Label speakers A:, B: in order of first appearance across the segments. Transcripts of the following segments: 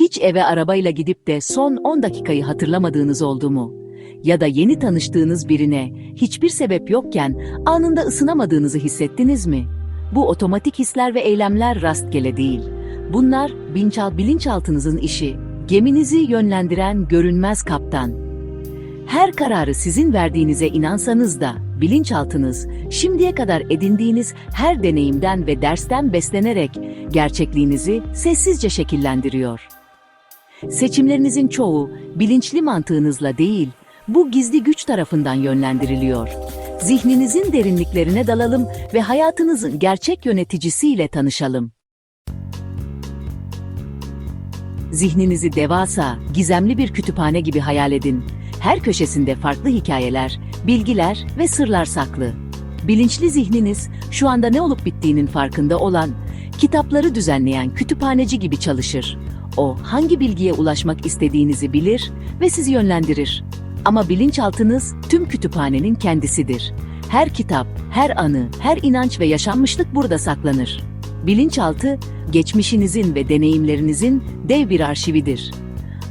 A: Hiç eve arabayla gidip de son 10 dakikayı hatırlamadığınız oldu mu? Ya da yeni tanıştığınız birine hiçbir sebep yokken anında ısınamadığınızı hissettiniz mi? Bu otomatik hisler ve eylemler rastgele değil. Bunlar bilinçal bilinçaltınızın işi. Geminizi yönlendiren görünmez kaptan. Her kararı sizin verdiğinize inansanız da bilinçaltınız şimdiye kadar edindiğiniz her deneyimden ve dersten beslenerek gerçekliğinizi sessizce şekillendiriyor. Seçimlerinizin çoğu bilinçli mantığınızla değil, bu gizli güç tarafından yönlendiriliyor. Zihninizin derinliklerine dalalım ve hayatınızın gerçek yöneticisiyle tanışalım. Zihninizi devasa, gizemli bir kütüphane gibi hayal edin. Her köşesinde farklı hikayeler, bilgiler ve sırlar saklı. Bilinçli zihniniz şu anda ne olup bittiğinin farkında olan, kitapları düzenleyen kütüphaneci gibi çalışır. O hangi bilgiye ulaşmak istediğinizi bilir ve sizi yönlendirir. Ama bilinçaltınız tüm kütüphanenin kendisidir. Her kitap, her anı, her inanç ve yaşanmışlık burada saklanır. Bilinçaltı, geçmişinizin ve deneyimlerinizin dev bir arşividir.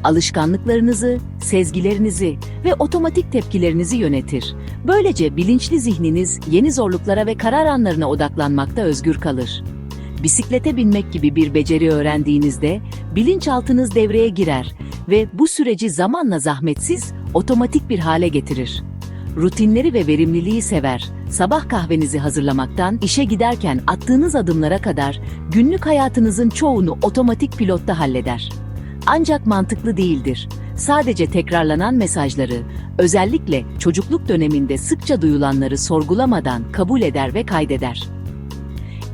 A: Alışkanlıklarınızı, sezgilerinizi ve otomatik tepkilerinizi yönetir. Böylece bilinçli zihniniz yeni zorluklara ve karar anlarına odaklanmakta özgür kalır. Bisiklete binmek gibi bir beceri öğrendiğinizde bilinçaltınız devreye girer ve bu süreci zamanla zahmetsiz, otomatik bir hale getirir. Rutinleri ve verimliliği sever. Sabah kahvenizi hazırlamaktan işe giderken attığınız adımlara kadar günlük hayatınızın çoğunu otomatik pilotta halleder. Ancak mantıklı değildir. Sadece tekrarlanan mesajları, özellikle çocukluk döneminde sıkça duyulanları sorgulamadan kabul eder ve kaydeder.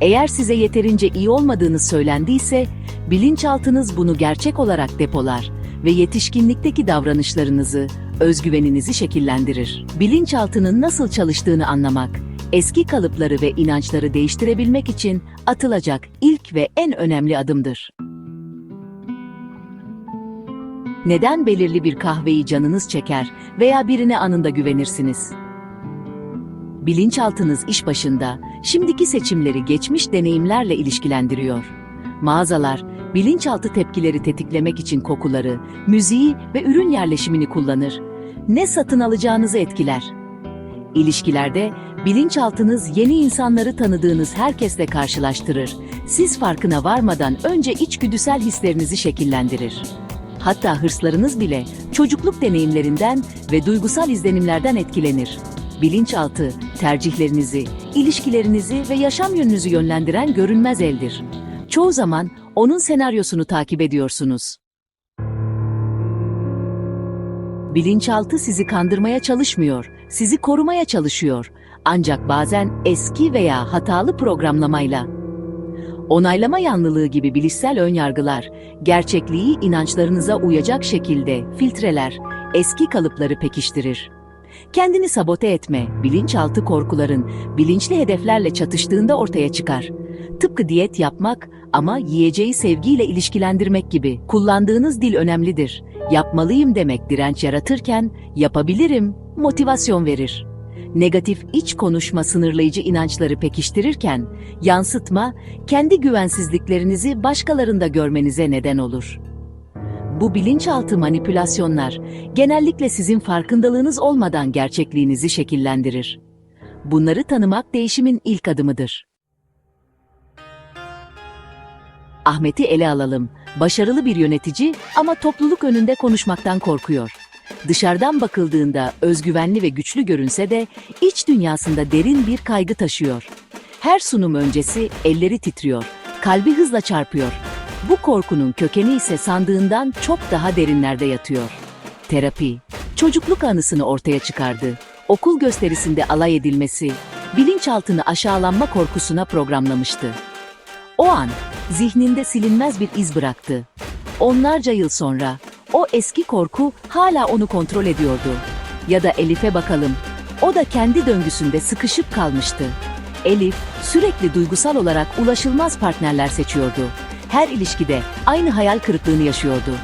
A: Eğer size yeterince iyi olmadığınız söylendiyse, bilinçaltınız bunu gerçek olarak depolar ve yetişkinlikteki davranışlarınızı, özgüveninizi şekillendirir. Bilinçaltının nasıl çalıştığını anlamak, eski kalıpları ve inançları değiştirebilmek için atılacak ilk ve en önemli adımdır. Neden belirli bir kahveyi canınız çeker veya birine anında güvenirsiniz? Bilinçaltınız iş başında, şimdiki seçimleri geçmiş deneyimlerle ilişkilendiriyor. Mağazalar, bilinçaltı tepkileri tetiklemek için kokuları, müziği ve ürün yerleşimini kullanır. Ne satın alacağınızı etkiler. İlişkilerde bilinçaltınız yeni insanları tanıdığınız herkesle karşılaştırır. Siz farkına varmadan önce içgüdüsel hislerinizi şekillendirir. Hatta hırslarınız bile çocukluk deneyimlerinden ve duygusal izlenimlerden etkilenir. Bilinçaltı, tercihlerinizi, ilişkilerinizi ve yaşam yönünüzü yönlendiren görünmez eldir. Çoğu zaman onun senaryosunu takip ediyorsunuz. Bilinçaltı sizi kandırmaya çalışmıyor, sizi korumaya çalışıyor. Ancak bazen eski veya hatalı programlamayla. Onaylama yanlılığı gibi bilişsel önyargılar, gerçekliği inançlarınıza uyacak şekilde filtreler, eski kalıpları pekiştirir. Kendini sabote etme, bilinçaltı korkuların bilinçli hedeflerle çatıştığında ortaya çıkar. Tıpkı diyet yapmak ama yiyeceği sevgiyle ilişkilendirmek gibi. Kullandığınız dil önemlidir. Yapmalıyım demek direnç yaratırken yapabilirim motivasyon verir. Negatif iç konuşma sınırlayıcı inançları pekiştirirken yansıtma kendi güvensizliklerinizi başkalarında görmenize neden olur. Bu bilinçaltı manipülasyonlar genellikle sizin farkındalığınız olmadan gerçekliğinizi şekillendirir. Bunları tanımak değişimin ilk adımıdır. Ahmet'i ele alalım. Başarılı bir yönetici ama topluluk önünde konuşmaktan korkuyor. Dışarıdan bakıldığında özgüvenli ve güçlü görünse de iç dünyasında derin bir kaygı taşıyor. Her sunum öncesi elleri titriyor, kalbi hızla çarpıyor. Bu korkunun kökeni ise sandığından çok daha derinlerde yatıyor. Terapi, çocukluk anısını ortaya çıkardı. Okul gösterisinde alay edilmesi, bilinçaltını aşağılanma korkusuna programlamıştı. O an zihninde silinmez bir iz bıraktı. Onlarca yıl sonra o eski korku hala onu kontrol ediyordu. Ya da Elif'e bakalım. O da kendi döngüsünde sıkışıp kalmıştı. Elif sürekli duygusal olarak ulaşılmaz partnerler seçiyordu. Her ilişkide aynı hayal kırıklığını yaşıyordu.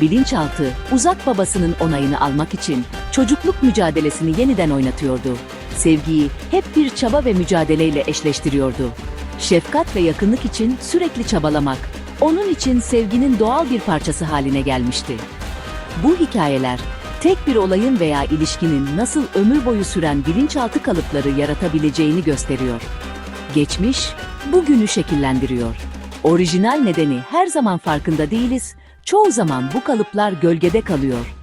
A: Bilinçaltı uzak babasının onayını almak için çocukluk mücadelesini yeniden oynatıyordu. Sevgiyi hep bir çaba ve mücadeleyle eşleştiriyordu. Şefkat ve yakınlık için sürekli çabalamak, onun için sevginin doğal bir parçası haline gelmişti. Bu hikayeler tek bir olayın veya ilişkinin nasıl ömür boyu süren bilinçaltı kalıpları yaratabileceğini gösteriyor. Geçmiş, bugünü şekillendiriyor. Orijinal nedeni her zaman farkında değiliz, çoğu zaman bu kalıplar gölgede kalıyor.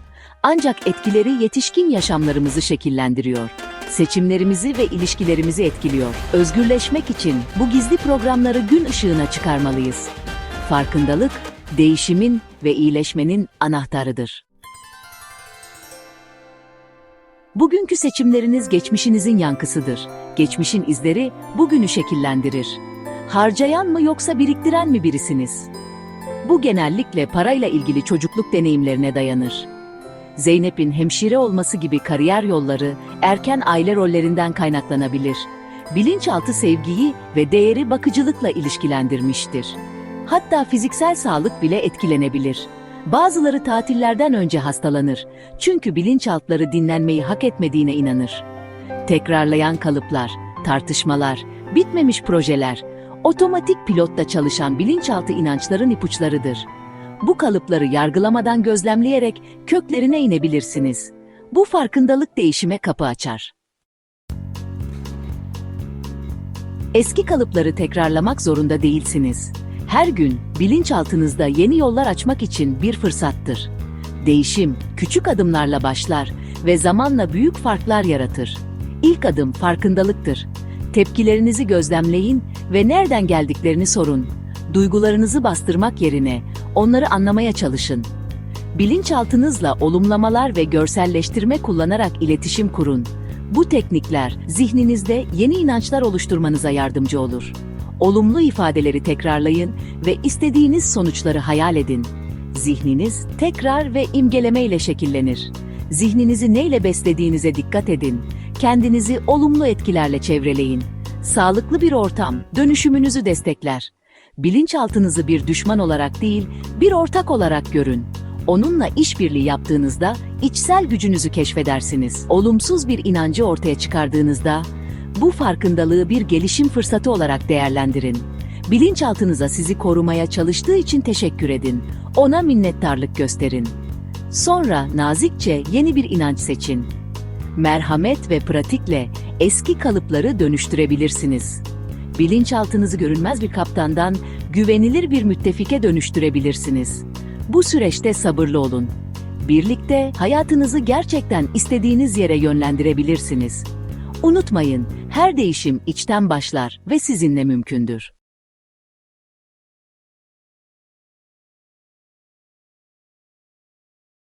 A: Ancak etkileri yetişkin yaşamlarımızı şekillendiriyor. Seçimlerimizi ve ilişkilerimizi etkiliyor. Özgürleşmek için bu gizli programları gün ışığına çıkarmalıyız. Farkındalık, değişimin ve iyileşmenin anahtarıdır. Bugünkü seçimleriniz geçmişinizin yankısıdır. Geçmişin izleri bugünü şekillendirir. Harcayan mı yoksa biriktiren mi birisiniz? Bu genellikle parayla ilgili çocukluk deneyimlerine dayanır. Zeynep'in hemşire olması gibi kariyer yolları erken aile rollerinden kaynaklanabilir. Bilinçaltı sevgiyi ve değeri bakıcılıkla ilişkilendirmiştir. Hatta fiziksel sağlık bile etkilenebilir. Bazıları tatillerden önce hastalanır. Çünkü bilinçaltları dinlenmeyi hak etmediğine inanır. Tekrarlayan kalıplar, tartışmalar, bitmemiş projeler, otomatik pilotta çalışan bilinçaltı inançların ipuçlarıdır. Bu kalıpları yargılamadan gözlemleyerek köklerine inebilirsiniz. Bu farkındalık değişime kapı açar. Eski kalıpları tekrarlamak zorunda değilsiniz. Her gün bilinçaltınızda yeni yollar açmak için bir fırsattır. Değişim küçük adımlarla başlar ve zamanla büyük farklar yaratır. İlk adım farkındalıktır. Tepkilerinizi gözlemleyin ve nereden geldiklerini sorun. Duygularınızı bastırmak yerine onları anlamaya çalışın. Bilinçaltınızla olumlamalar ve görselleştirme kullanarak iletişim kurun. Bu teknikler zihninizde yeni inançlar oluşturmanıza yardımcı olur. Olumlu ifadeleri tekrarlayın ve istediğiniz sonuçları hayal edin. Zihniniz tekrar ve imgeleme ile şekillenir. Zihninizi neyle beslediğinize dikkat edin. Kendinizi olumlu etkilerle çevreleyin. Sağlıklı bir ortam dönüşümünüzü destekler. Bilinçaltınızı bir düşman olarak değil, bir ortak olarak görün. Onunla işbirliği yaptığınızda içsel gücünüzü keşfedersiniz. Olumsuz bir inancı ortaya çıkardığınızda bu farkındalığı bir gelişim fırsatı olarak değerlendirin. Bilinçaltınıza sizi korumaya çalıştığı için teşekkür edin. Ona minnettarlık gösterin. Sonra nazikçe yeni bir inanç seçin. Merhamet ve pratikle eski kalıpları dönüştürebilirsiniz. Bilinçaltınızı görünmez bir kaptandan güvenilir bir müttefike dönüştürebilirsiniz. Bu süreçte sabırlı olun. Birlikte hayatınızı gerçekten istediğiniz yere yönlendirebilirsiniz. Unutmayın, her değişim içten başlar ve sizinle mümkündür.